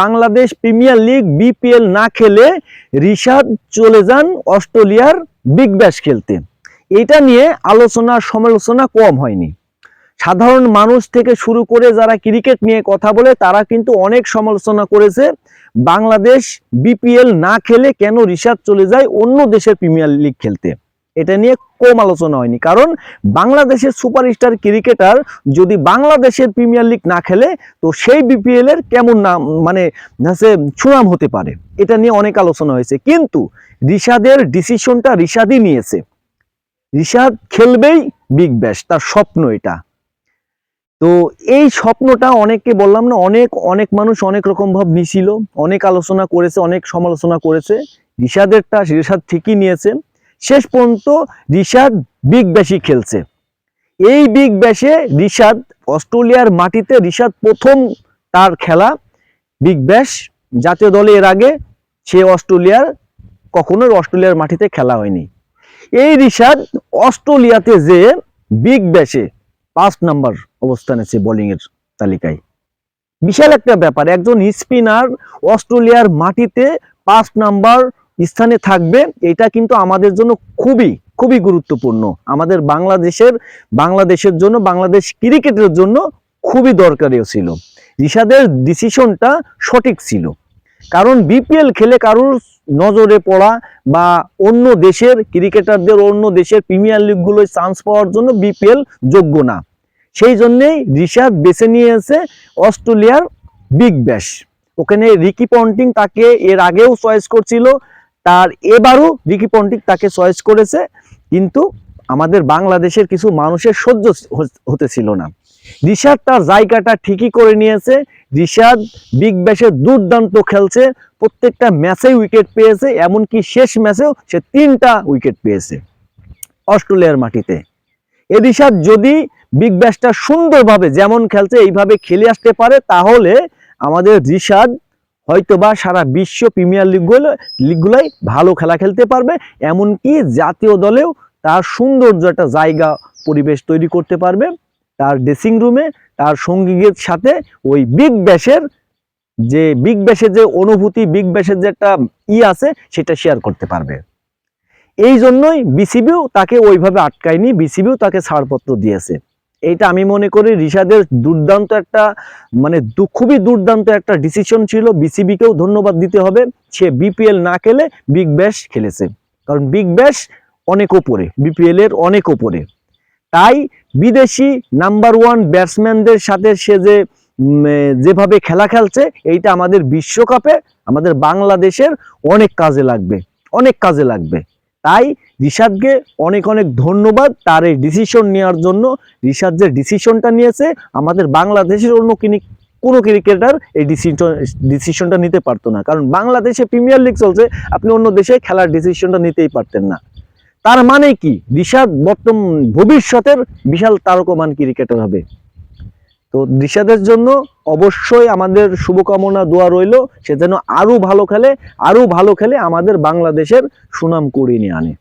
Bangladesh premier league BPL না খেলে রিশাদ চলে যান অস্ট্রেলিয়ার বিগ ব্যাশ খেলতে। এটা নিয়ে আলোচনা, সমালোচনা কম হয়নি। সাধারণ মানুষ থেকে শুরু করে যারা ক্রিকেট নিয়ে কথা বলে, তারা কিন্তু অনেক সমালোচনা করেছে, বাংলাদেশ বিপিএল না খেলে কেন রিশাদ চলে যায় অন্য দেশের প্রিমিয়ার লিগ খেলতে? এটা নিয়ে কম আলোচনা হয়নি। কারণ বাংলাদেশের সুপারস্টার ক্রিকেটার যদি বাংলাদেশের প্রিমিয়ার লিগ না খেলে, তো সেই বিপিএল এর কেমন নাম মানে হচ্ছে সুনাম হতে পারে? এটা নিয়ে অনেক আলোচনা হয়েছে। কিন্তু রিশাদের ডিসিশনটা রিশাদই নিয়েছে। রিশাদ খেলবেই বিগ ব্যাশ তার স্বপ্ন এটা। তো এই স্বপ্নটা অনেককে বললাম না, অনেক অনেক মানুষ অনেক রকম ভাব নিছিল, অনেক আলোচনা করেছে, অনেক সমালোচনা করেছে। রিশাদেরটা, রিশাদ ঠিকই নিয়েছে। শেষ পর্যন্ত রিশাদ বিগ ব্যাশই খেলছে। এই বিগ ব্যাশে রিশাদ অস্ট্রেলিয়ার মাটিতে রিশাদ প্রথম তার খেলা বিগ ব্যাশ জাতীয় দলে এর আগে সে অস্ট্রেলিয়ার কখনো অস্ট্রেলিয়ার মাটিতে খেলা হয়নি। এই রিশাদ অস্ট্রেলিয়াতে যে বিগ ব্যাশে পাঁচ নাম্বার অবস্থানে আছে বোলিং এর তালিকায়। বিশাল একটা ব্যাপার, একজন স্পিনার অস্ট্রেলিয়ার মাটিতে পাঁচ নাম্বার স্থানে থাকবে, এটা কিন্তু আমাদের জন্য খুবই খুবই গুরুত্বপূর্ণ। আমাদের বাংলাদেশের বাংলাদেশের জন্য, বাংলাদেশ ক্রিকেটের জন্য খুবই দরকারিও ছিল। ঋষাদের ডিসিশনটা সঠিক ছিল। কারণ বিপিএল খেলে কারোর নজরে পড়া বা অন্য দেশের ক্রিকেটারদের, অন্য দেশের প্রিমিয়ার লিগগুলোয় চান্স পাওয়ার জন্য বিপিএল যোগ্য না। সেই জন্যেই ঋষাদ বেছে নিয়েছে অস্ট্রেলিয়ার বিগ ব্যাশ ওখানে রিকি পন্টিং তাকে এর আগেও চয়েস করছিল। তার এবারও রিকি পন্টিং তাকে চয়েস করেছে, কিন্তু আমাদের বাংলাদেশের কিছু মানুষের সহ্য হতে ছিল না। রিশাদ তার জায়গাটা ঠিকই করে নিয়েছে। রিশাদ বিগ ব্যাশে দুর্দান্ত খেলছে। প্রত্যেকটা ম্যাচেই উইকেট পেয়েছে, এমনকি শেষ ম্যাচেও সে তিনটা উইকেট পেয়েছে অস্ট্রেলিয়ার মাটিতে। এ রিশাদ যদি বিগ ব্যাশটা সুন্দরভাবে যেমন খেলছে, এইভাবে খেলে আসতে পারে, তাহলে আমাদের রিশাদ হয়তোবা সারা বিশ্ব প্রিমিয়ার লিগগুলো লিগগুলোয় ভালো খেলা খেলতে পারবে, এমনকি জাতীয় দলেও তার সৌন্দর্য একটা জায়গা, পরিবেশ তৈরি করতে পারবে। তার ড্রেসিং রুমে তার সঙ্গীদের সাথে ওই বিগ ব্যাশের যে বিগ ব্যাশের যে অনুভূতি বিগ ব্যাশের যে একটা ই আছে, সেটা শেয়ার করতে পারবে। এই জন্যই বিসিবিও তাকে ওইভাবে আটকায়নি বিসিবিও তাকে ছাড়পত্র দিয়েছে। এইটা আমি মনে করি রিশাদের দুর্দান্ত একটা মানে খুবই দুর্দান্ত একটা ডিসিশন ছিল। বিসিবিকেও ধন্যবাদ দিতে হবে। সে বিপিএল না খেলে বিগ ব্যাশ খেলেছে। কারণ বিগ ব্যাশ অনেক ওপরে, বিপিএল এর অনেক ওপরে। তাই বিদেশি নাম্বার ওয়ান ব্যাটসম্যানদের সাথে সে যে যেভাবে খেলা খেলছে, এইটা আমাদের বিশ্বকাপে, আমাদের বাংলাদেশের অনেক কাজে লাগবে। অনেক কাজে লাগবে। তাই রিশাদকে অনেক অনেক ধন্যবাদ তার এই ডিসিশন নেওয়ার জন্য। রিশাদ যে ডিসিশনটা নিয়েছে, আমাদের বাংলাদেশের অন্য কিনি কোনো ক্রিকেটার এই ডিসিশন ডিসিশনটা নিতে পারতো না। কারণ বাংলাদেশে প্রিমিয়ার লিগ চলছে, আপনি অন্য দেশে খেলার ডিসিশনটা নিতেই পারতেন না। তার মানে কি? রিশাদ বর্তমান ভবিষ্যতের বিশাল তারকমান ক্রিকেটার হবে। তো দিশাদের জন্য অবশ্যই আমাদের শুভকামনা, দোয়া রইল। সে যেন আরও ভালো খেলে আরও ভালো খেলে আমাদের বাংলাদেশের সুনাম করিয়ে নিয়ে আনে।